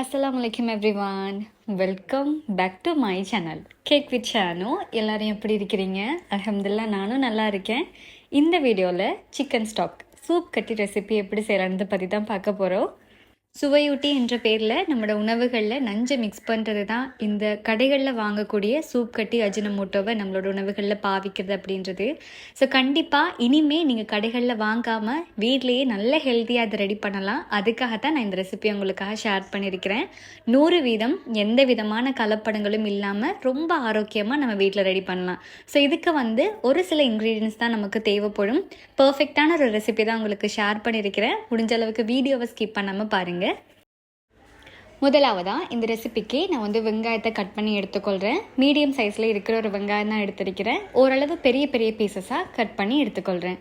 அஸ்லாம் வலைக்கம் every everyone welcome back to my channel cake with Shanu எல்லாரும் எப்படி இருக்கிறீங்க? அல்ஹம்துலில்லாஹ் நானும் நல்லா இருக்கேன். இந்த வீடியோவில் சிக்கன் ஸ்டாக் சூப் கட்டி ரெசிபி எப்படி செய்யலான்னு பற்றி தான் பார்க்க போகிறோம் சுவையூட்டி என்ற பேரில் நம்மளோட உணவுகளில் நஞ்சை மிக்ஸ் பண்ணுறது தான் இந்த கடைகளில் வாங்கக்கூடிய சூப் கட்டி அஜினமோட்டோவை நம்மளோட உணவுகளில் பாவிக்கிறது அப்படின்றது. ஸோ கண்டிப்பாக இனிமே நீங்கள் கடைகளில் வாங்காமல் வீட்லேயே நல்ல ஹெல்த்தியாக அதை ரெடி பண்ணலாம். அதுக்காக தான் நான் இந்த ரெசிபி உங்களுக்காக ஷேர் பண்ணியிருக்கிறேன். நூறு வீதம் எந்த விதமான கலப்படங்களும் இல்லாமல் ரொம்ப ஆரோக்கியமாக நம்ம வீட்டில் ரெடி பண்ணலாம். ஸோ இதுக்கு வந்து ஒரு சில இன்க்ரீடியன்ஸ் தான் நமக்கு தேவைப்படும். பர்ஃபெக்டான ஒரு ரெசிபி தான் உங்களுக்கு ஷேர் பண்ணியிருக்கிறேன். முடிஞ்ச அளவுக்கு வீடியோவை ஸ்கிப் பண்ணாமல் பாருங்கள் முதலாவதாக இந்த ரெசிபிக்கு நான் வந்து வெங்காயத்தை கட் பண்ணி எடுத்துக்கொள்கிறேன் மீடியம் சைஸில் இருக்கிற ஒரு வெங்காயம் தான் எடுத்திருக்கிறேன். ஓரளவு பெரிய பெரிய பீசஸாக கட் பண்ணி எடுத்துக்கொள்கிறேன்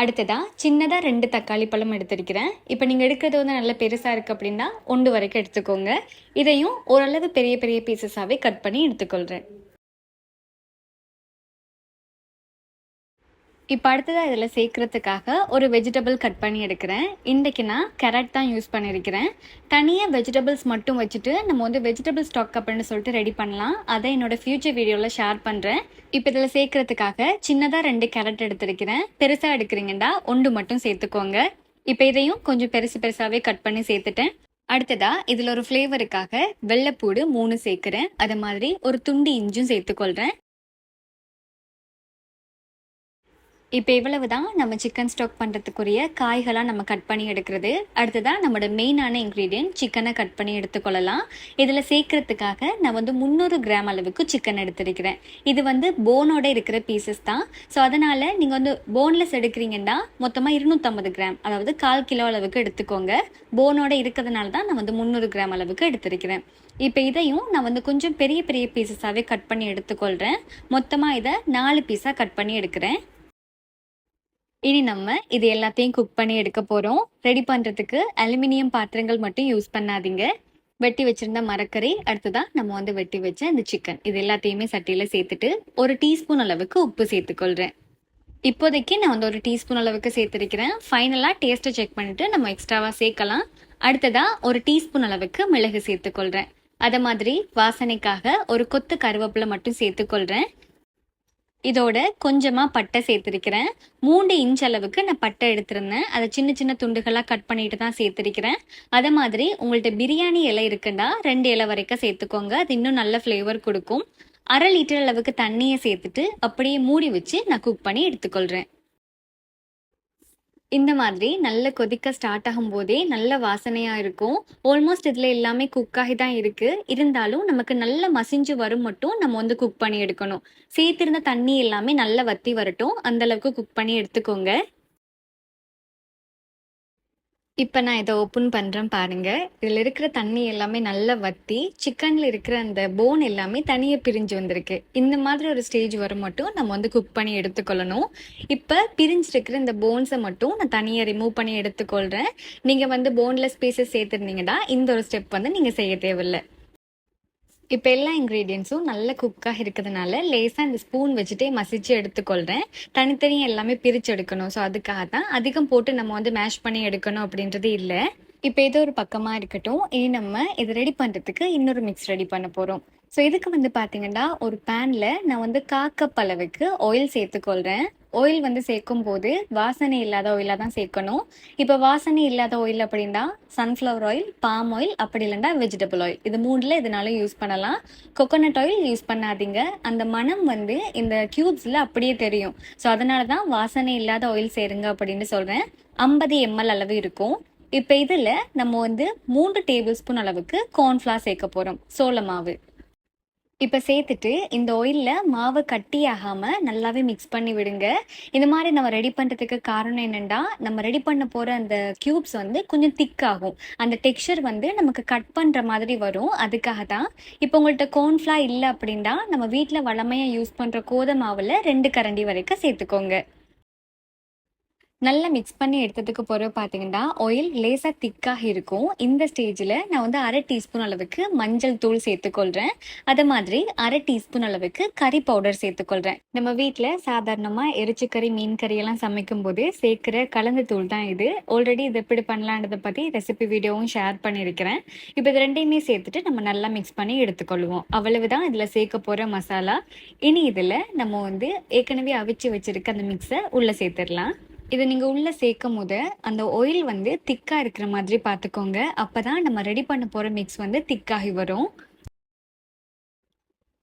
அடுத்ததாக சின்னதாக ரெண்டு தக்காளி பழம் எடுத்திருக்கிறேன். இப்போ நீங்கள் எடுக்கிறது வந்து நல்ல பெருசாக இருக்குது அப்படின்னா ஒன்று வரைக்கும் எடுத்துக்கோங்க. இதையும் ஓரளவு பெரிய பெரிய பீசஸாகவே கட் பண்ணி எடுத்துக்கொள்கிறேன் இப்போ அடுத்ததாக இதில் சேர்க்குறதுக்காக ஒரு வெஜிடபிள் கட் பண்ணி எடுக்கிறேன். இன்றைக்கு நான் கேரட் தான் யூஸ் பண்ணியிருக்கிறேன். தனியாக வெஜிடபிள்ஸ் மட்டும் வச்சுட்டு நம்ம வந்து வெஜிடபிள் ஸ்டாக் அப்படின்னு சொல்லிட்டு ரெடி பண்ணலாம். அதை என்னோட ஃப்யூச்சர் வீடியோவில் ஷேர் பண்ணுறேன் இப்போ இதில் சேர்க்குறதுக்காக சின்னதாக ரெண்டு கேரட் எடுத்திருக்கிறேன். பெருசாக எடுக்கிறீங்கடா ஒன்று மட்டும் சேர்த்துக்கோங்க. இப்போ இதையும் கொஞ்சம் பெருசு பெருசாகவே கட் பண்ணி சேர்த்துட்டேன். அடுத்ததா இதில் ஒரு ஃப்ளேவருக்காக வெள்ளைப்பூடு மூணு சேர்க்குறேன். அது மாதிரி ஒரு துண்டு இஞ்சும் சேர்த்துக்கொள்கிறேன் இப்போ இவ்வளவு தான் நம்ம சிக்கன் ஸ்டாக் பண்ணுறதுக்குரிய காய்களாக நம்ம கட் பண்ணி எடுக்கிறது. அடுத்ததாக நம்மளோட மெயினான இன்க்ரீடியன்ட் சிக்கனை கட் பண்ணி எடுத்துக்கொள்ளலாம். இதில் சேர்க்கறதுக்காக நான் வந்து முந்நூறு கிராம் அளவுக்கு சிக்கன் எடுத்திருக்கிறேன். இது வந்து போனோட இருக்கிற பீசஸ் தான். ஸோ அதனால் நீங்கள் வந்து போன்லெஸ் எடுக்கிறீங்கன்னா மொத்தமாக இருநூற்றம்பது கிராம் அதாவது கால் கிலோ அளவுக்கு எடுத்துக்கோங்க. போனோட இருக்கிறதுனால தான் நான் வந்து முந்நூறு கிராம் அளவுக்கு எடுத்திருக்கிறேன். இப்போ இதையும் நான் வந்து கொஞ்சம் பெரிய பெரிய பீசஸாகவே கட் பண்ணி எடுத்துக்கொள்கிறேன் மொத்தமாக இதை நாலு பீஸாக கட் பண்ணி எடுக்கிறேன். இனி நம்ம இது எல்லாத்தையும் குக் பண்ணி எடுக்க போகிறோம் ரெடி பண்ணுறதுக்கு அலுமினியம் பாத்திரங்கள் மட்டும் யூஸ் பண்ணாதீங்க. வெட்டி வச்சிருந்த மரக்கறி அடுத்ததான் நம்ம வந்து வெட்டி வச்ச இந்த சிக்கன் இது எல்லாத்தையுமே சட்டியில் சேர்த்துட்டு ஒரு டீஸ்பூன் அளவுக்கு உப்பு சேர்த்துக்கொள்கிறேன் இப்போதைக்கு நான் வந்து ஒரு டீஸ்பூன் அளவுக்கு சேர்த்துருக்கிறேன். ஃபைனலாக டேஸ்ட்டை செக் பண்ணிட்டு நம்ம எக்ஸ்ட்ராவாக சேர்க்கலாம். அடுத்ததாக ஒரு டீஸ்பூன் அளவுக்கு மிளகு சேர்த்துக்கொள்கிறேன் அதை மாதிரி வாசனைக்காக ஒரு கொத்து கருவேப்பிலை மட்டும் சேர்த்துக்கொள்கிறேன் இதோட கொஞ்சமாக பட்டை சேர்த்துருக்கிறேன். மூன்று இன்ச் அளவுக்கு நான் பட்டை எடுத்திருந்தேன். அதை சின்ன சின்ன துண்டுகளாக கட் பண்ணிட்டு தான் சேர்த்துருக்கிறேன். அதே மாதிரி உங்கள்கிட்ட பிரியாணி இலை இருக்குண்டா ரெண்டு இலை வரைக்கும் சேர்த்துக்கோங்க. அது இன்னும் நல்ல ஃப்ளேவர் கொடுக்கும். அரை லிட்டர் அளவுக்கு தண்ணியை சேர்த்துட்டு அப்படியே மூடி வச்சு நான் குக் பண்ணி எடுத்துக்கொள்கிறேன் இந்த மாதிரி நல்ல கொதிக்க ஸ்டார்ட் ஆகும் போதே நல்ல வாசனையாக இருக்கும். ஆல்மோஸ்ட் இதில் எல்லாமே குக்காகி தான் இருக்குது இருந்தாலும் நமக்கு நல்ல மசிஞ்சு வரும் மட்டும் நம்ம வந்து குக் பண்ணி எடுக்கணும். சேர்த்திருந்த தண்ணி எல்லாமே நல்லா வத்தி வரட்டும். அந்த அளவுக்கு குக் பண்ணி எடுத்துக்கோங்க. இப்போ நான் இதை ஓப்பன் பண்ணுறேன் பாருங்க. இதில் இருக்கிற தண்ணி எல்லாமே நல்லா வத்தி சிக்கனில் இருக்கிற அந்த போன் எல்லாமே தனியாக பிரிஞ்சு வந்திருக்கு. இந்த மாதிரி ஒரு ஸ்டேஜ் வர மட்டும் நம்ம வந்து குக் பண்ணி எடுத்துக்கொள்ளணும். இப்போ பிரிஞ்சிருக்கிற இந்த போன்ஸை மட்டும் நான் தனியாக ரிமூவ் பண்ணி எடுத்துக்கொள்கிறேன் நீங்கள் வந்து போன்லெஸ் பீசஸ் சேர்த்துருந்தீங்கன்னா இந்த ஒரு ஸ்டெப் வந்து நீங்கள் செய்ய தேவையில்லை. இப்போ எல்லா இன்க்ரீடியன்ஸும் நல்ல குக்காக இருக்கிறதுனால லேசாக இந்த ஸ்பூன் வச்சுட்டே மசிச்சு எடுத்துக்கொள்கிறேன் தனித்தனியாக எல்லாமே பிரித்து எடுக்கணும். ஸோ அதுக்காக தான் அதிகம் போட்டு நம்ம வந்து மேஷ் பண்ணி எடுக்கணும் அப்படின்றது இல்லை. இப்போ ஏதோ ஒரு பக்கமாக இருக்கட்டும். இனி நம்ம இதை ரெடி பண்ணுறதுக்கு இன்னொரு மிக்ஸ் ரெடி பண்ண போகிறோம் ஸோ இதுக்கு வந்து பார்த்தீங்கன்னா ஒரு பேனில் நான் வந்து காக்கப் அளவுக்கு ஆயில் சேர்த்துக்கொள்கிறேன் ஆயில் வந்து சேர்க்கும் போது வாசனை இல்லாத ஆயிலாக தான் சேர்க்கணும். இப்போ வாசனை இல்லாத ஆயில் அப்படின்னா சன்ஃப்ளவர் ஆயில் பாம் ஆயில் அப்படி இல்லைன்னா வெஜிடபிள் ஆயில் இது மூணில் இதனாலும் யூஸ் பண்ணலாம். கொக்கோனட் ஆயில் யூஸ் பண்ணாதீங்க. அந்த மனம் வந்து இந்த கியூப்ஸில் அப்படியே தெரியும். ஸோ அதனால தான் வாசனை இல்லாத ஆயில் சேருங்க அப்படின்னு சொல்கிறேன் ஐம்பது எம்எல் அளவு இருக்கும். இப்போ இதில் நம்ம வந்து மூன்று டேபிள் ஸ்பூன் அளவுக்கு கார்ன்ஃப்ளார் சேர்க்க போகிறோம் சோள மாவு. இப்போ சேர்த்துட்டு இந்த ஆயிலில் மாவு கட்டி ஆகாமல் நல்லாவே மிக்ஸ் பண்ணி விடுங்க. இந்த மாதிரி நம்ம ரெடி பண்ணுறதுக்கு காரணம் என்னென்னா நம்ம ரெடி பண்ண போகிற அந்த க்யூப்ஸ் வந்து கொஞ்சம் திக் ஆகும். அந்த டெக்ஸ்சர் வந்து நமக்கு கட் பண்ணுற மாதிரி வரும். அதுக்காக தான் இப்போ உங்கள்கிட்ட கோன்ஃப்ளா இல்லை அப்படின்னா நம்ம வீட்டில் வளமையாக யூஸ் பண்ணுற கோதை மாவில் ரெண்டு கரண்டி வரைக்கும் சேர்த்துக்கோங்க. நல்லா மிக்ஸ் பண்ணி எடுத்ததுக்கு பிறகு பார்த்தீங்கன்னா ஆயில் லேசாக திக்காக இருக்கும். இந்த ஸ்டேஜில் நான் வந்து அரை டீஸ்பூன் அளவுக்கு மஞ்சள் தூள் சேர்த்துக்கொள்கிறேன் அது மாதிரி அரை டீஸ்பூன் அளவுக்கு கறி பவுடர் சேர்த்துக்கொள்கிறேன் நம்ம வீட்டில் சாதாரணமாக எரிச்சிக்கறி மீன் கறி எல்லாம் சமைக்கும் போது சேர்க்குற கலந்து தூள் தான் இது. ஆல்ரெடி இது எப்படி பண்ணலான்றதை பற்றி ரெசிபி வீடியோவும் ஷேர் பண்ணியிருக்கிறேன். இப்போ இது ரெண்டையுமே சேர்த்துட்டு நம்ம நல்லா மிக்ஸ் பண்ணி எடுத்துக்கொள்வோம். அவ்வளவுதான் இதில் சேர்க்க போகிற மசாலா. இனி இதில் நம்ம வந்து ஏற்கனவே அவிச்சு வச்சிருக்க அந்த மிக்ஸை உள்ளே சேர்த்துடலாம். இதை நீங்கள் உள்ளே சேர்க்கும் போது அந்த ஆயில் வந்து திக்காக இருக்கிற மாதிரி பார்த்துக்கோங்க. அப்போ தான் நம்ம ரெடி பண்ண போகிற மிக்ஸ் வந்து திக்காகி வரும்.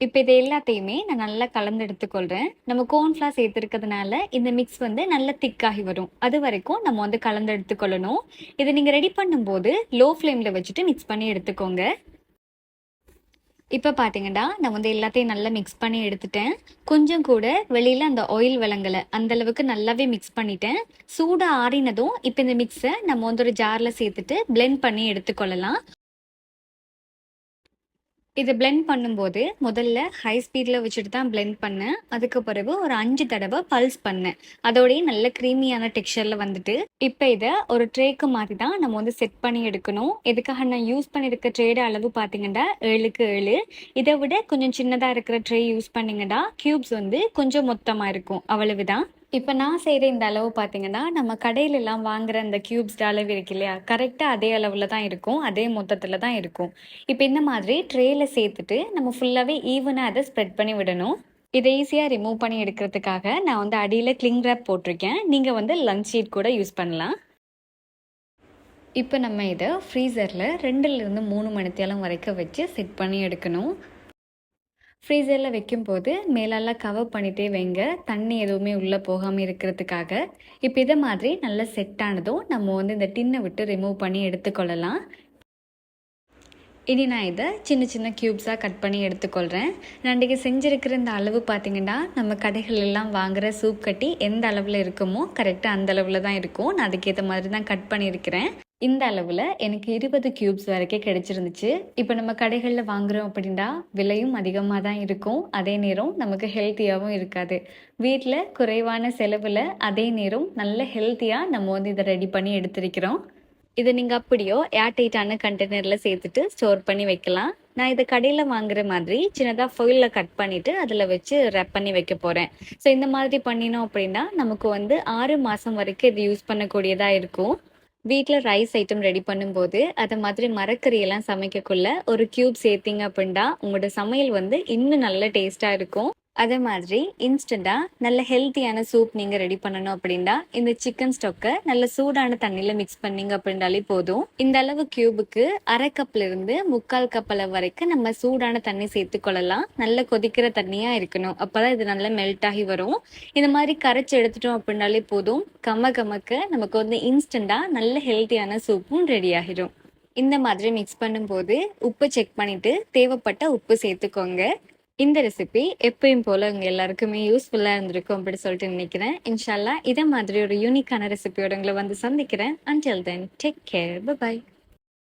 இப்போ இது எல்லாத்தையுமே நான் நல்லா கலந்து எடுத்துக்கொள்கிறேன் நம்ம கோர்ன்ஃப்ளார் சேர்த்துருக்கிறதுனால இந்த மிக்ஸ் வந்து நல்லா திக்காகி வரும். அது வரைக்கும் நம்ம வந்து கலந்து எடுத்துக்கொள்ளணும். இதை நீங்கள் ரெடி பண்ணும்போது லோ ஃப்ளேமில் வச்சுட்டு மிக்ஸ் பண்ணி எடுத்துக்கோங்க. இப்போ பார்த்தீங்கன்னா நான் வந்து எல்லாத்தையும் நல்லா மிக்ஸ் பண்ணி எடுத்துட்டேன். கொஞ்சம் கூட வெளியில் அந்த ஆயில் விளங்கலை அந்தளவுக்கு நல்லாவே மிக்ஸ் பண்ணிட்டேன். சூடாக ஆறினதும் இப்போ இந்த மிக்ஸை நம்ம வந்து ஒரு ஜாரில் சேர்த்துட்டு பிளெண்ட் பண்ணி எடுத்துக்கொள்ளலாம். இது பிளெண்ட் பண்ணும்போது முதல்ல ஹை ஸ்பீடில் வச்சுட்டு தான் பிளெண்ட் பண்ணேன். அதுக்கு பிறகு ஒரு அஞ்சு தடவை பல்ஸ் பண்ணேன். அதோடய நல்ல க்ரீமியான டெக்ஸ்சரில் வந்துட்டு இப்போ இதை ஒரு ட்ரேக்கு மாதிரி தான் நம்ம வந்து செட் பண்ணி எடுக்கணும். இதுக்காக நான் யூஸ் பண்ணியிருக்க ட்ரேட அளவு பார்த்தீங்கன்னா ஏழுக்கு ஏழு. இதை விட கொஞ்சம் சின்னதாக இருக்கிற ட்ரே யூஸ் பண்ணிங்கன்னா க்யூப்ஸ் வந்து கொஞ்சம் மொத்தமாக இருக்கும். அவ்வளவுதான். இப்போ நான் செய்கிற இந்த அளவு பார்த்தீங்கன்னா நம்ம கடையிலெல்லாம் வாங்குற அந்த க்யூப்ஸ் அளவு இருக்கு இல்லையா? கரெக்டாக அதே அளவில் தான் இருக்கும். அதே மொத்தத்தில் தான் இருக்கும். இப்போ இந்த மாதிரி ட்ரேயில் சேர்த்துட்டு நம்ம ஃபுல்லாகவே ஈவனாக அதை ஸ்ப்ரெட் பண்ணி விடணும். இதை ஈஸியாக ரிமூவ் பண்ணி எடுக்கிறதுக்காக நான் வந்து அடியில் கிளிங் ரேப் போட்டிருக்கேன். நீங்கள் வந்து லஞ்ச் ஷீட் கூட யூஸ் பண்ணலாம். இப்போ நம்ம இதை ஃப்ரீசரில் ரெண்டுலேருந்து மூணு மணித்தேலம் வரைக்கும் வச்சு செட் பண்ணி எடுக்கணும். ஃப்ரீசரில் வைக்கும்போது மேலெல்லாம் கவர் பண்ணிகிட்டே வைங்க. தண்ணி எதுவுமே உள்ளே போகாமல் இருக்கிறதுக்காக. இப்போ இதை மாதிரி நல்லா செட் ஆனதும் நம்ம வந்து இந்த டின்னை விட்டு ரிமூவ் பண்ணி எடுத்துக்கொள்ளலாம். இனி நான் இதை சின்ன சின்ன க்யூப்ஸாக கட் பண்ணி எடுத்துக்கொள்கிறேன் நான் இன்றைக்கி செஞ்சுருக்கிற இந்த அளவு பார்த்திங்கன்னா நம்ம கடைகளெல்லாம் வாங்குகிற சூப் கட்டி எந்த அளவில் இருக்குமோ கரெக்டாக அந்த அளவில் தான் இருக்கும். நான் அதுக்கேற்ற மாதிரி தான் கட் பண்ணியிருக்கிறேன். இந்த அளவில் எனக்கு இருபது கியூப்ஸ் வரைக்கும் கிடைச்சிருந்துச்சு. இப்போ நம்ம கடைகளில் வாங்குகிறோம் அப்படின்னா விலையும் அதிகமாக தான் இருக்கும். அதே நேரம் நமக்கு ஹெல்த்தியாகவும் இருக்காது. வீட்டில் குறைவான செலவில் அதே நேரம் நல்ல ஹெல்த்தியாக நம்ம வந்து இதை ரெடி பண்ணி எடுத்திருக்கிறோம். இதை நீங்கள் அப்படியோ ஏர்டைட்டான கண்டெய்னரில் சேர்த்துட்டு ஸ்டோர் பண்ணி வைக்கலாம். நான் இதை கடையில் வாங்குற மாதிரி சின்னதாக ஃபொயிலில் கட் பண்ணிவிட்டு அதில் வச்சு ரெப் பண்ணி வைக்க போகிறேன் ஸோ இந்த மாதிரி பண்ணினோம் அப்படின்னா நமக்கு வந்து ஆறு மாதம் வரைக்கும் இது யூஸ் பண்ணக்கூடியதாக இருக்கும். வீட்டில் ரைஸ் ஐட்டம் ரெடி பண்ணும்போது அதை மாதிரி மரக்கறியெல்லாம் சமைக்கக்குள்ள ஒரு க்யூப் சேர்த்திங்க அப்படின்னா உங்களோட சமையல் வந்து இன்னும் நல்ல டேஸ்ட்டாக இருக்கும். அதே மாதிரி இன்ஸ்டண்ட்டாக நல்ல ஹெல்த்தியான சூப் நீங்கள் ரெடி பண்ணணும் அப்படின்னா இந்த சிக்கன் ஸ்டொக்கை நல்ல சூடான தண்ணியில் மிக்ஸ் பண்ணீங்க அப்படின்னாலே போதும். இந்த அளவு கியூபுக்கு அரை கப்ல இருந்து முக்கால் கப் அளவு வரைக்கும் நம்ம சூடான தண்ணி சேர்த்து கொள்ளலாம். நல்ல கொதிக்கிற தண்ணியாக இருக்கணும். அப்போதான் இது நல்லா மெல்ட் ஆகி வரும். இந்த மாதிரி கரைச்சி எடுத்துட்டோம் அப்படின்னாலே போதும். கம்ம கமக்க நமக்கு வந்து இன்ஸ்டண்ட்டாக நல்ல ஹெல்த்தியான சூப்பும் ரெடி ஆகிடும் இந்த மாதிரி மிக்ஸ் பண்ணும்போது உப்பு செக் பண்ணிட்டு தேவைப்பட்ட உப்பு சேர்த்துக்கோங்க. இந்த ரெசிபி எப்பயும் போல உங்க எல்லாருக்குமே யூஸ்ஃபுல்லா இருந்திருக்கும் அப்படி சொல்லிட்டு நினைக்கிறேன். இன்ஷால்லா இதே மாதிரி ஒரு யூனிக்கான ரெசிபியோட உங்களை வந்து சந்திக்கிறேன். Until then take care bye